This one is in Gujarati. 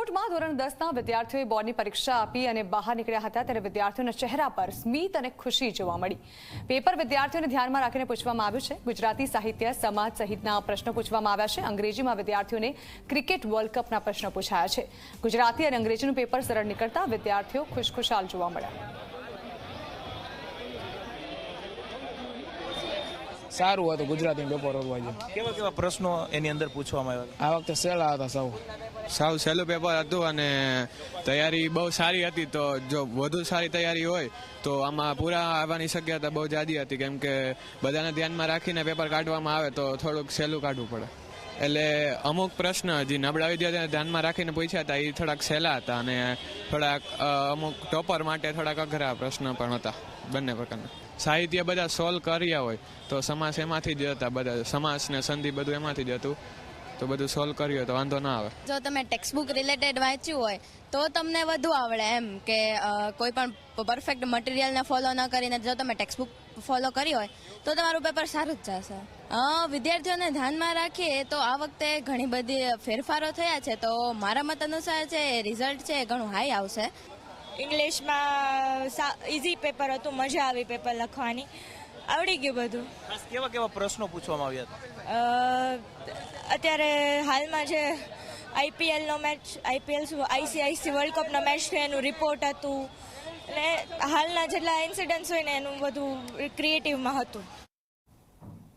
રાજકોટમાં ધોરણ દસના વિદ્યાર્થીઓએ બોર્ડની પરીક્ષા આપી અને બહાર નીકળ્યા હતા ત્યારે વિદ્યાર્થીઓના ચહેરા પર સ્મિત અને ખુશી જોવા મળી. પેપર વિદ્યાર્થીઓને ધ્યાનમાં રાખીને પૂછવામાં આવ્યું છે. ગુજરાતી સાહિત્ય, સમાજ સહિતના પ્રશ્નો પૂછવામાં આવ્યા છે. અંગ્રેજીમાં વિદ્યાર્થીઓને ક્રિકેટ વર્લ્ડ કપના પ્રશ્નો પૂછાયા છે. ગુજરાતી અને અંગ્રેજીનું પેપર સરળ નીકળતા વિદ્યાર્થીઓ ખુશખુશાલ જોવા મળ્યા. સારું હતું ગુજરાતી પેપર આજે. કેવા કેવા પ્રશ્નો એની અંદર પૂછવામાં આવ્યા? આ વખતે સહેલા હતા સૌ સાવ સહેલું પેપર હતું અને તૈયારી બહુ સારી હતી તો જો વધુ સારી તૈયારી હોય તો આમાં પૂરા આવવાની શક્યતા બહુ જાદી હતી. કેમ કે બધાને ધ્યાનમાં રાખીને પેપર કાઢવામાં આવે તો થોડુંક સહેલું કાઢવું પડે. એટલે અમુક પ્રશ્ન જે નબળા વિદ્યાર્થીઓને ધ્યાનમાં રાખીને પૂછ્યા હતા. એ થોડાક સહેલા હતા અને થોડાક અમુક ટોપર માટે થોડાક અઘરા પ્રશ્ન પણ હતા બંને પ્રકારના. સાહિત્ય બધા સોલ્વ કર્યા હોય તો સમાસ એમાંથી જ હતા, બધા સમાસ ને સંધિ બધું એમાંથી જ હતું. તો બધું સોલ્વ કર્યું તો વાંધો ના આવે. જો તમે ટેક્સ્ટબુક રિલેટેડ વાંચ્યું હોય તો તમને વધુ આવડે એમ કે કોઈ પણ પરફેક્ટ મટીરિયલને ફોલો ન કરીને જો તમે ટેક્સ્ટબુક ફોલો કરી હોય તો તમારું પેપર સારું જ જશે. અ, વિદ્યાર્થીઓને ધ્યાનમાં રાખીએ તો આ વખતે ઘણી બધી ફેરફારો થયા છે તો મારા મત અનુસાર છે રિઝલ્ટ છે એ ઘણું હાઈ આવશે. ઇંગ્લિશમાં ઇઝી પેપર હતું મજા આવી પેપર લખવાની. આવડી ગયું બધું. ખાસ કેવા કેવા પ્રશ્નો પૂછવામાં આવ્યા હતા? અત્યારે હાલમાં જે આઈપીએલનો મેચ આઈપીએલ આઈસીઆઈસી વર્લ્ડ કપનો મેચ છે એનું રિપોર્ટ હતું. અને હાલના જેટલા ઇન્સિડન્ટ્સ હોય ને એનું બધું ક્રિએટિવમાં હતું.